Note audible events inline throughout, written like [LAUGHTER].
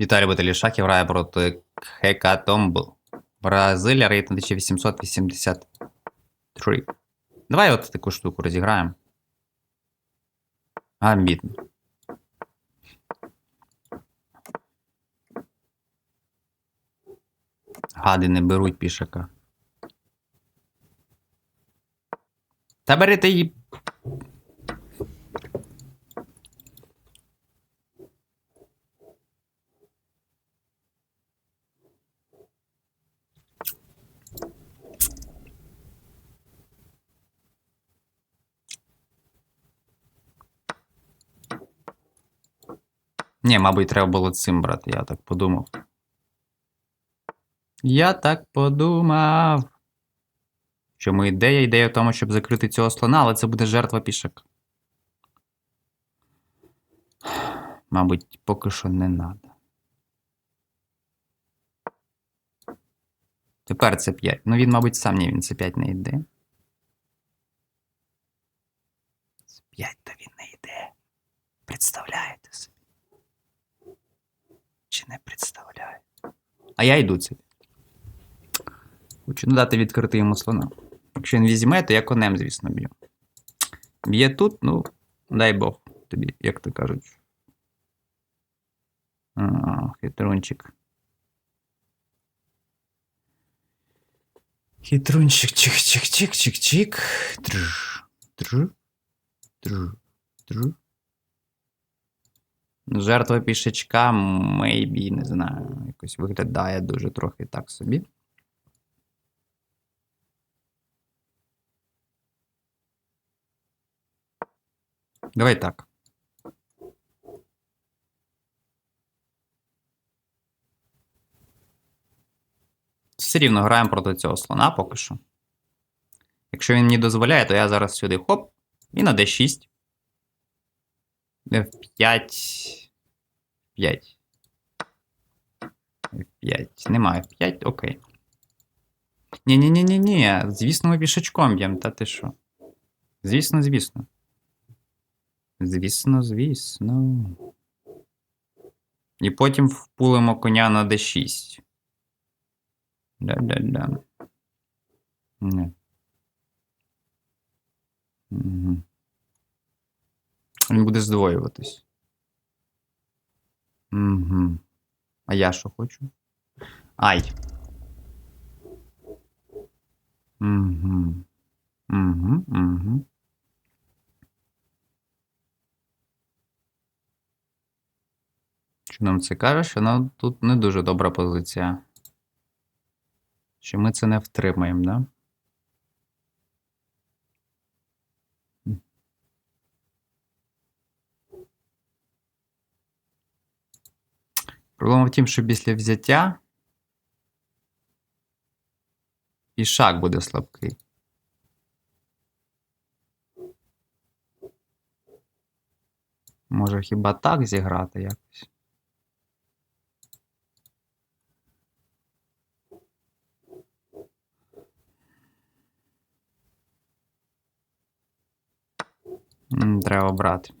Віталій Баталішаків грає проти Хекатомбл. Бразилія рейтинг 1883. Давай от таку штуку розіграємо. Амбітно. Гади не беруть пішака. Та бери ти її. Ні, мабуть, треба було цим брати, я так подумав. Я так подумав. Чому ідея? Ідея в тому, щоб закрити цього слона, але це буде жертва пішак. Мабуть, поки що не треба. Тепер це 5. Ну він, мабуть, сам ні, він це 5 не йде. Це 5 то він не йде. Представляєте собі? Чи не представляєте? А я йду це. Хочу не дати відкрити йому слона. Якщо він візьме, то я конем, звісно, б'ю. Б'є тут, ну, дай Бог тобі, як то кажуть. А, хитрунчик. Хитрунчик, чик-чик-чик-чик-чик. Трж, трж, трж, трж. Жертва пішечка, maybe, не знаю, якось виглядає дуже трохи так собі. Давай так. Все рівно граємо проти цього слона поки що. Якщо він мені дозволяє, то я зараз сюди хоп, і на d6. F5. 5. F5. Немає F5, окей. Ні-ні-ні-ні-ні. Звісно, ми пішечком б'ємо, та ти що? Звісно, звісно. Звісно, звісно. І потім впулимо коня на d6. Да-да-да. Угу. Він буде здвоюватись. Угу. А я що хочу? Ай. Угу. Угу, угу. Що нам це каже, що нам тут не дуже добра позиція. Що ми це не втримаємо, да? Проблема в тім, що після взяття пішак буде слабкий. Може хіба так зіграти якось? Треба брати.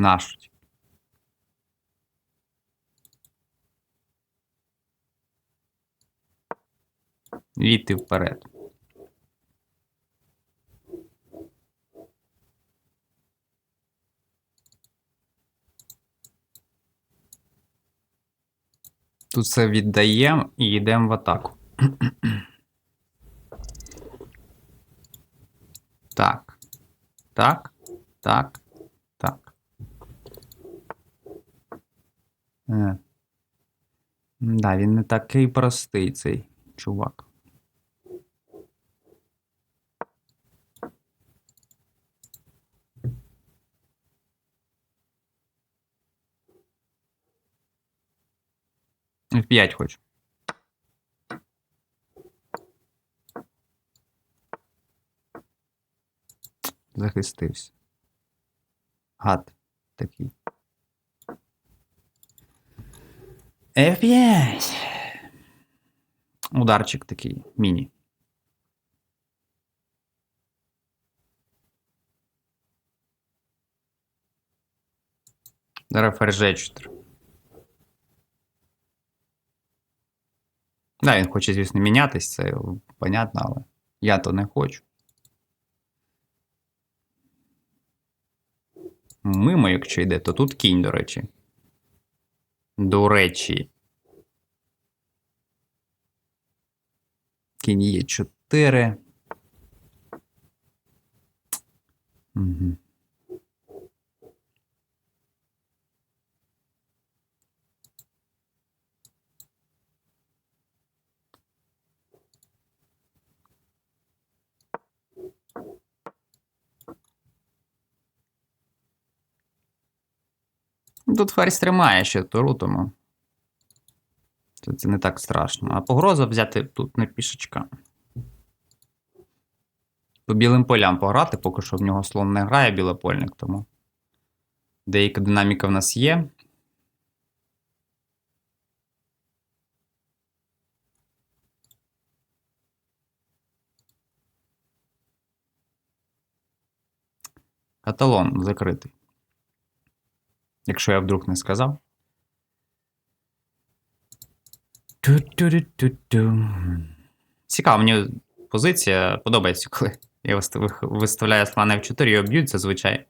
Нашу. тільки. Війти вперед. Тут все віддаємо і йдемо в атаку. [CLEARS THROAT] Так. Так. Так. Так. Е. Да, він не такий простий цей чувак. В 5 хочу. Захистився. Гад такий. F5. Ударчик такий, міні. Зараз ферзь G4. Да, він хоче, звісно, мінятись, це понятно, але я то не хочу. Мимо, якщо йде, то тут кінь, до речі. До речі. Кінь є 4. Угу. Тут ферзь тримає ще туру, тому. Це, це не так страшно. А погроза взяти тут не пішечка. По білим полям пограти, поки що в нього слон не грає білопольник, тому. Деяка динаміка в нас є. Каталон закритий. Якщо я вдруг не сказав. Цікаво, мені позиція подобається, коли я вистав- виставляю слона F4 і об'ють зазвичай.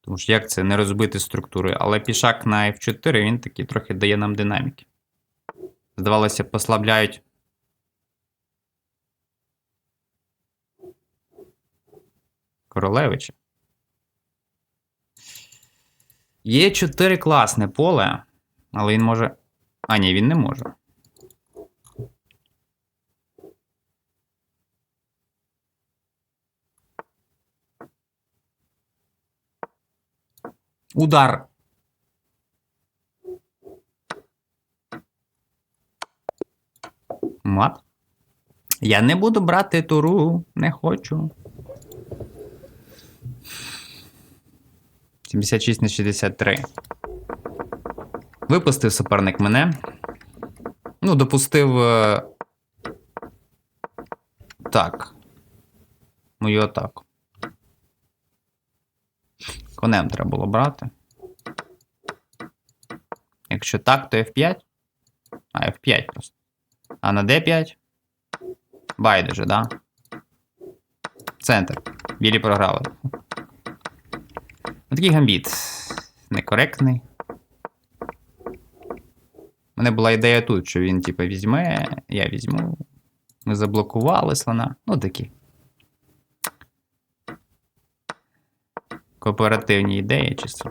Тому що як це не розбити структури. Але пішак на F4 він такий трохи дає нам динаміки. Здавалося, послабляють. Королевича. Є 4 класне поле, але він може. А, ні, він не може. Удар. Мат. Я не буду брати туру, не хочу. 76 на 63. Випустив суперник мене. Ну, допустив. е, Так. Мою атаку. Конем треба було брати. Якщо так, то F5. А, F5 просто. А на D5. Байдуже, да? Центр. Білі програли. Ну, Такий гамбіт. Некоректний. У мене була ідея тут, що він, типу, візьме, я візьму. Ми заблокували слона. Ну, такі. Кооперативні ідеї, чисто.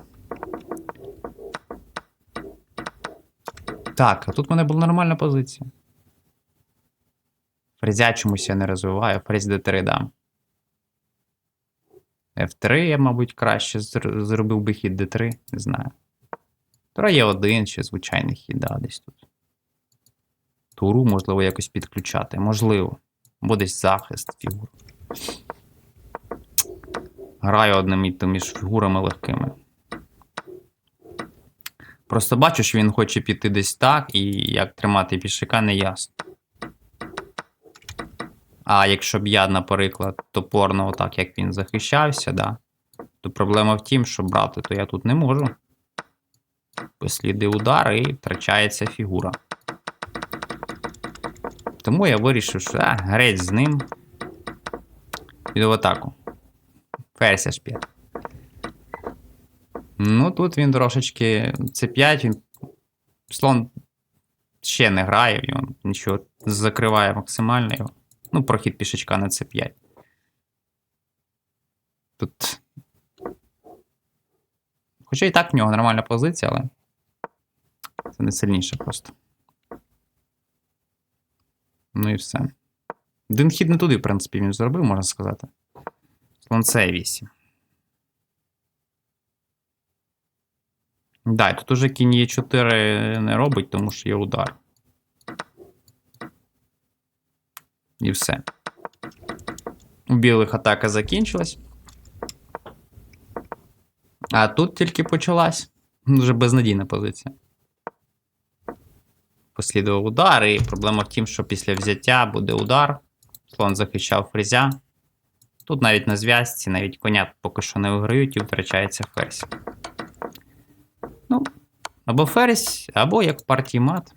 Так, а тут в мене була нормальна позиція. Фрезя чомусь я не розвиваю, фрезь D3 дам. F3 я, мабуть, краще зробив би хід D3, не знаю. Тура є один ще звичайний хід, да, десь тут. Туру, можливо, якось підключати. Можливо. Бо десь захист фігур. Граю одним між фігурами легкими. Просто бачу, що він хоче піти десь так, і як тримати пішака, не ясно. А якщо б я, наприклад, топорно, отак, як він захищався, да, то проблема в тім, що брати, то я тут не можу. Посліди удар і втрачається фігура. Тому я вирішив, що а, грець з ним. Піду в атаку. Ферзь H5. Ну, тут він трошечки. C5, він. Слон ще не грає, він нічого закриває максимально його. Ну, прохід пішечка на C5. Тут. Хоча і так в нього нормальна позиція, але. Це не сильніше просто. Ну і все. Один хід не туди, в принципі, він зробив, можна сказати. Слон C8. Да, і тут уже кінь Е4 не робить, тому що є удар. І все. У білих атака закінчилась. А тут тільки почалась. Дуже безнадійна позиція. Послідував удар, і проблема в тім, що після взяття буде удар. Слон захищав фрезя. Тут навіть на зв'язці, навіть коня поки що не виграють і втрачається ферзь. Ну, Або ферзь, або як в партії мат.